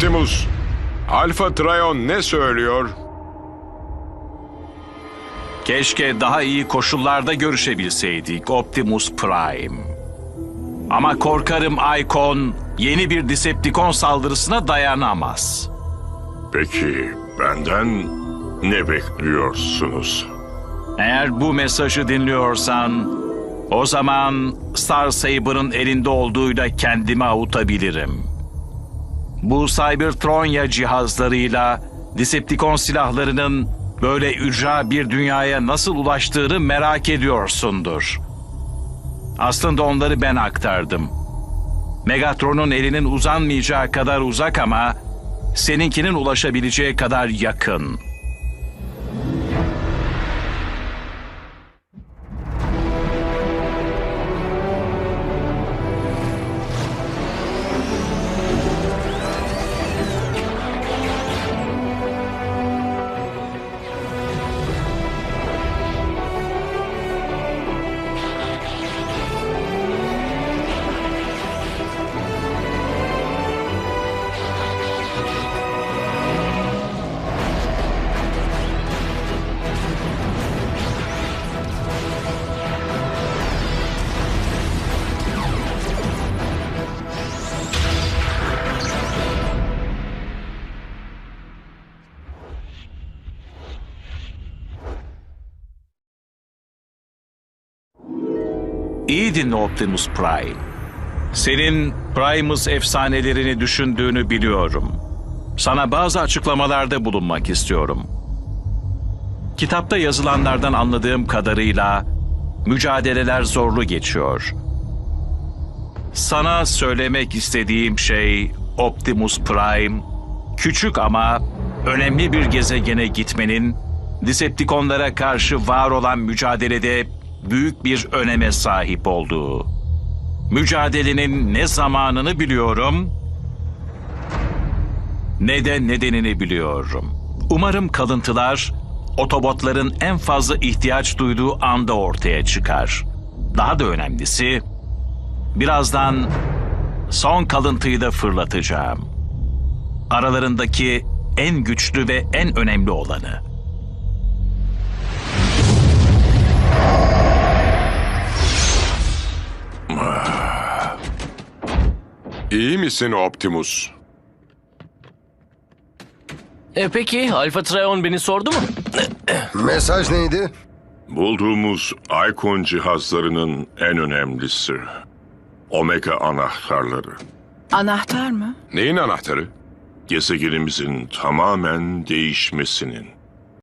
Optimus, Alpha Trion ne söylüyor? Keşke daha iyi koşullarda görüşebilseydik Optimus Prime. Ama korkarım Icon yeni bir Decepticon saldırısına dayanamaz. Peki benden ne bekliyorsunuz? Eğer bu mesajı dinliyorsan o zaman Star Saber'ın elinde olduğuyla kendimi avutabilirim. Bu Cybertronya cihazlarıyla Decepticon silahlarının böyle ücra bir dünyaya nasıl ulaştığını merak ediyorsundur. Aslında onları ben aktardım. Megatron'un elinin uzanmayacağı kadar uzak ama seninkinin ulaşabileceği kadar yakın.'' İyi dinle Optimus Prime. Senin Primus efsanelerini düşündüğünü biliyorum. Sana bazı açıklamalarda bulunmak istiyorum. Kitapta yazılanlardan anladığım kadarıyla mücadeleler zorlu geçiyor. Sana söylemek istediğim şey Optimus Prime, küçük ama önemli bir gezegene gitmenin Decepticonlara karşı var olan mücadelede büyük bir öneme sahip olduğu. Mücadelenin ne zamanını biliyorum ne de nedenini biliyorum. Umarım kalıntılar otobotların en fazla ihtiyaç duyduğu anda ortaya çıkar. Daha da önemlisi birazdan son kalıntıyı da fırlatacağım. Aralarındaki en güçlü ve en önemli olanı. İyi misin Optimus? E peki Alpha Trion beni sordu mu? Mesaj neydi? Bulduğumuz Icon cihazlarının en önemlisi. Omega anahtarları. Anahtar mı? Neyin anahtarı? Gezegenimizin tamamen değişmesinin.